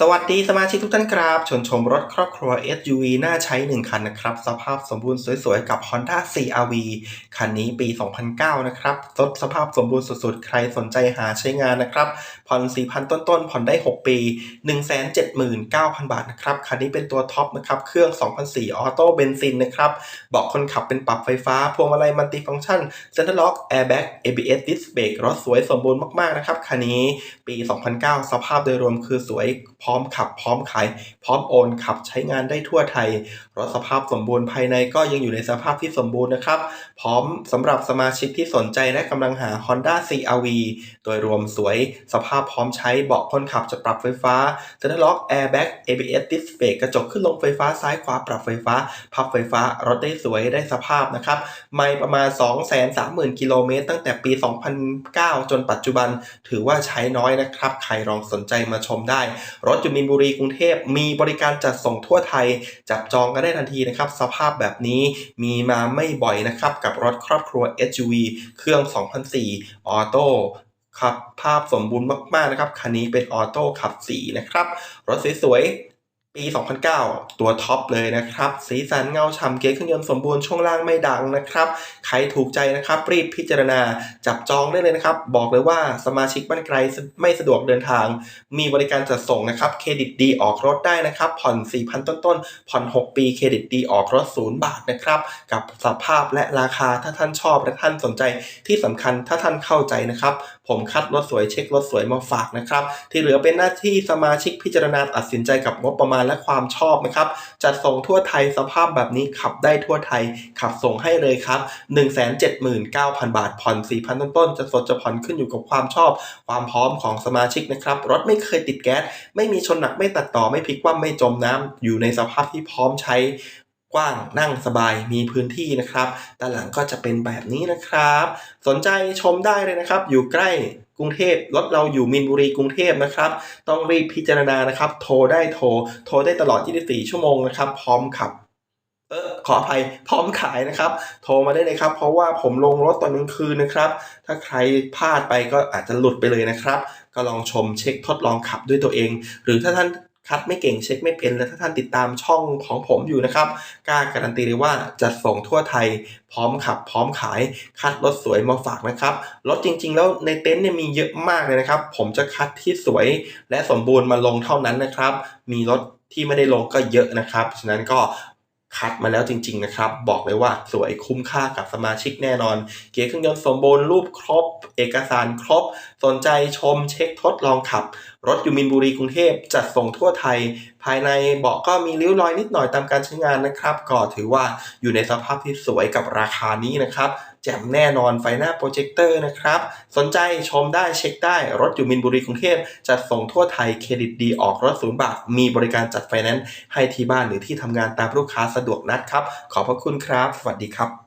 สวัสดีสมาชิกทุกท่านครับ ชนชมรถครอบครัว SUV น่าใช้ 1 คันนะครับ สภาพสมบูรณ์สวยๆ กับ Honda CR-V คันนี้ปี 2009 นะครับรถสภาพสมบูรณ์สุดๆ ใครสนใจหาใช้งานนะครับ ผ่อน 4,000 ต้นๆ ผ่อนได้ 6 ปี 179,000 บาทนะครับ คันนี้เป็นตัวท็อปนะครับ เครื่อง 2004 ออโต้เบนซินนะครับเบาะคนขับเป็นปรับไฟฟ้า พวงมาลัยมัลติฟังก์ชันเซ็นทรัลล็อกแอร์แบ็ก ABS ดิสเบรกรถสวยสมบูรณ์มากๆนะครับคันนี้ปี 2009 สภาพโดยรวมคือสวยพร้อมขับ พร้อมขาย พร้อมโอนขับใช้งานได้ทั่วไทย รถสภาพสมบูรณ์ภายในก็ยังอยู่ในสภาพที่สมบูรณ์นะครับ พร้อมสำหรับสมาชิกที่สนใจและกำลังหา Honda CR-V โดยรวมสวยสภาพพร้อมใช้เบาะคนขับจะปรับไฟฟ้าเซ็นทรัลล็อกแอร์แบ็ก ABS ดิสเบรกกระจกขึ้นลงไฟฟ้าซ้ายขวาปรับไฟฟ้า พับไฟฟ้ารถได้สวยได้สภาพนะครับไม่ประมาณ 230,000กิโลเมตรตั้งแต่ปี 2009 จนปัจจุบันถือว่าใช้น้อยนะครับ ใครลองสนใจมาชมได้รถถจุมินบุรีกรุงเทพมีบริการจัดส่งทั่วไทย จับจองกันได้ทันทีนะครับ สภาพแบบนี้มีมาไม่บ่อยนะครับ กับรถครอบครัว SUV เครื่อง 2004 ออโต้ครับภาพสมบูรณ์มาก ๆ นะครับ คันนี้เป็นออโต้ขับสีนะครับ รถสวย ๆ ปี 2009 ตัวท็อปเลยนะครับ สีสันเงาฉ่ำเกียร์เครื่องยนต์สมบูรณ์ช่วงล่างไม่ดังนะครับ ใครถูกใจนะครับ รีบพิจารณาจับจองได้เลยนะครับ บอกเลยว่าสมาชิกบ้านไกลไม่สะดวกเดินทาง มีบริการจัดส่งนะครับ เครดิตดีออกรถได้นะครับ ผ่อน 4,000 ต้นๆ ผ่อน 6 ปีเครดิตดีออกรถ 0 บาทนะครับ กับสภาพและราคาถ้าท่านชอบและท่านสนใจที่สำคัญถ้าท่านเข้าใจนะครับ ผมคัดรถสวยเช็ครถสวยมาฝากนะครับที่เหลือเป็นหน้าที่สมาชิกพิจารณาตัดสินใจกับงบประมาณและความชอบนะครับ จัดส่งทั่วไทยสภาพแบบนี้ขับได้ทั่วไทย ขับส่งให้เลยครับ 179,000 บาท ผ่อน 4,000 ต้นๆจะสดจะผ่อนขึ้นอยู่กับความชอบ ความพร้อมของสมาชิกนะครับ รถไม่เคยติดแก๊ส ไม่มีชนหนักไม่ตัดต่อไม่พลิกคว่ำไม่จมน้ำอยู่ในสภาพที่พร้อมใช้ กว้างนั่งสบายมีพื้นที่นะครับด้านหลังก็จะเป็นแบบนี้นะครับ สนใจชมได้เลยนะครับ อยู่ใกล้กรุงเทพรถเราอยู่มินบุรีกรุงเทพนะครับ ต้องรีบพิจารณานะครับ โทรได้โทร โทรได้ตลอด 24 ชั่วโมงนะครับ พร้อมขับเออขออภัยพร้อมขายนะครับ โทรมาได้เลยครับ เพราะว่าผมลงรถตอนกลางคืนนะครับ ถ้าใครพลาดไปก็อาจจะหลุดไปเลยนะครับ ก็ลองชมเช็คทดลองขับด้วยตัวเอง หรือถ้าท่าน คัดไม่เก่งเช็คไม่เป็น และถ้าท่านติดตามช่องของผมอยู่นะครับกล้าการันตีเลยว่าจัดส่งทั่วไทย พร้อมขับ พร้อมขายคัดรถสวยมาฝากนะครับรถจริง ๆ แล้วในเต็นท์เนี่ยมีเยอะมากเลยนะครับ ผมจะคัดที่สวยและสมบูรณ์มาลงเท่านั้นนะครับ มีรถที่ไม่ได้ลงก็เยอะนะครับ ฉะนั้นก็ คัดมาแล้วจริง ๆ นะครับ บอกเลยว่าสวยคุ้มค่ากับสมาชิกแน่นอน เกียร์เครื่องยนต์สมบูรณ์รูปครบ เอกสารครบ สนใจชมเช็คทดลองขับ รถยูมินบุรีกรุงเทพจัดส่งทั่วไทย ภายในเบาะก็มีริ้วรอยนิดหน่อยตามการใช้งานนะครับ ก็ถือว่าอยู่ในสภาพที่สวยกับราคานี้นะครับ แจ่มแน่นอนไฟหน้าโปรเจคเตอร์นะครับ สนใจชมได้เช็คได้รถอยู่มินบุรีกรุงเทพจัดส่งทั่วไทยเครดิตดีออกรถศูนย์บาท มีบริการจัดไฟแนนซ์ให้ที่บ้านหรือที่ทำงานตามลูกค้าสะดวกนัดครับ ขอบพระคุณครับ สวัสดีครับ